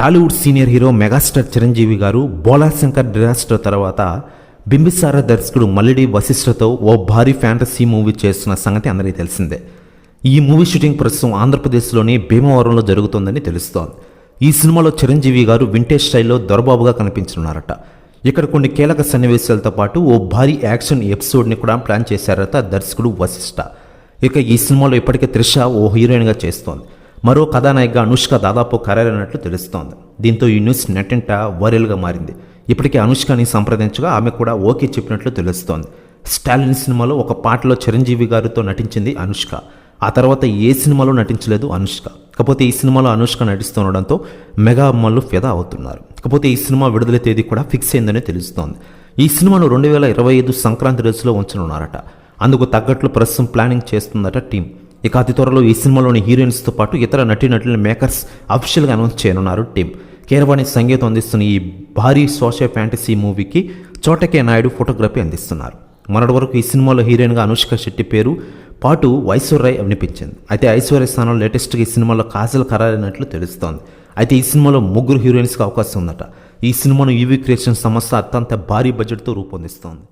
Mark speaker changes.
Speaker 1: Tollywood senior hero megastar Chiranjeevi garu Bhola Shankar disaster తర్వాత బింబిసార దర్శకుడు మల్లిడి వశిష్ఠతో ఓ భారీ ఫ్యాంటసీ మూవీ చేస్తున్న సంగతి అందరికీ తెలిసిందే. ఈ మూవీ షూటింగ్ ప్రస్తుతం ఆంధ్రప్రదేశ్లోని భీమవరంలో జరుగుతోందని తెలుస్తోంది. ఈ సినిమాలో చిరంజీవి గారు వింటేజ్ స్టైల్లో దొరబాబుగా కనిపించనున్నారట. ఇక్కడ కొన్ని కీలక సన్నివేశాలతో పాటు ఓ భారీ యాక్షన్ ఎపిసోడ్ని కూడా ప్లాన్ చేశారట దర్శకుడు వశిష్ఠ. ఇక ఈ సినిమాలో ఇప్పటికే త్రిష ఓ హీరోయిన్గా చేస్తోంది. మరో కథానాయికగా అనుష్క దాదాపు ఖరారైనట్లు తెలుస్తోంది. దీంతో ఈ న్యూస్ నెట్టింట వైరల్గా మారింది. ఇప్పటికే అనుష్కని సంప్రదించగా ఆమె కూడా ఓకే చెప్పినట్లు తెలుస్తోంది. స్టాలిన్ సినిమాలో ఒక పాటలో చిరంజీవి గారితో నటించింది అనుష్క. ఆ తర్వాత ఏ సినిమాలో నటించలేదు అనుష్క. కాకపోతే ఈ సినిమాలో అనుష్క నటిస్తుండడంతో మెగా అమ్మలు ఫిదా అవుతున్నారు. కాకపోతే ఈ సినిమా విడుదల తేదీ కూడా ఫిక్స్ అయిందని తెలుస్తోంది. ఈ సినిమాను రెండు వేల ఇరవై ఐదు సంక్రాంతి రోజులో ఉంచనున్నారట. అందుకు తగ్గట్లు ప్రస్తుతం ప్లానింగ్ చేస్తుందట టీం. ఇక అతి త్వరలో ఈ సినిమాలోని హీరోయిన్స్తో పాటు ఇతర నటీనటుల మేకర్స్ అఫీషియల్గా అనౌన్స్ చేయనున్నారు టీమ్ కేరవాణి సంగీతం అందిస్తున్న ఈ భారీ సోషల్ ఫ్యాంటసీ మూవీకి చోటకే నాయుడు ఫోటోగ్రఫీ అందిస్తున్నారు. మొన్నటి వరకు ఈ సినిమాలో హీరోయిన్గా అనుష్క శెట్టి పేరు పాటు ఐశ్వర్య వినిపించింది. అయితే ఐశ్వర్య స్థానంలో లేటెస్ట్గా ఈ సినిమాలో కాజల్ ఖరారైనట్లు తెలుస్తోంది. అయితే ఈ సినిమాలో ముగ్గురు హీరోయిన్స్కి అవకాశం ఉందట. ఈ సినిమాను ఈవీ క్రియేషన్ సంస్థ అత్యంత భారీ బడ్జెట్తో రూపొందిస్తోంది.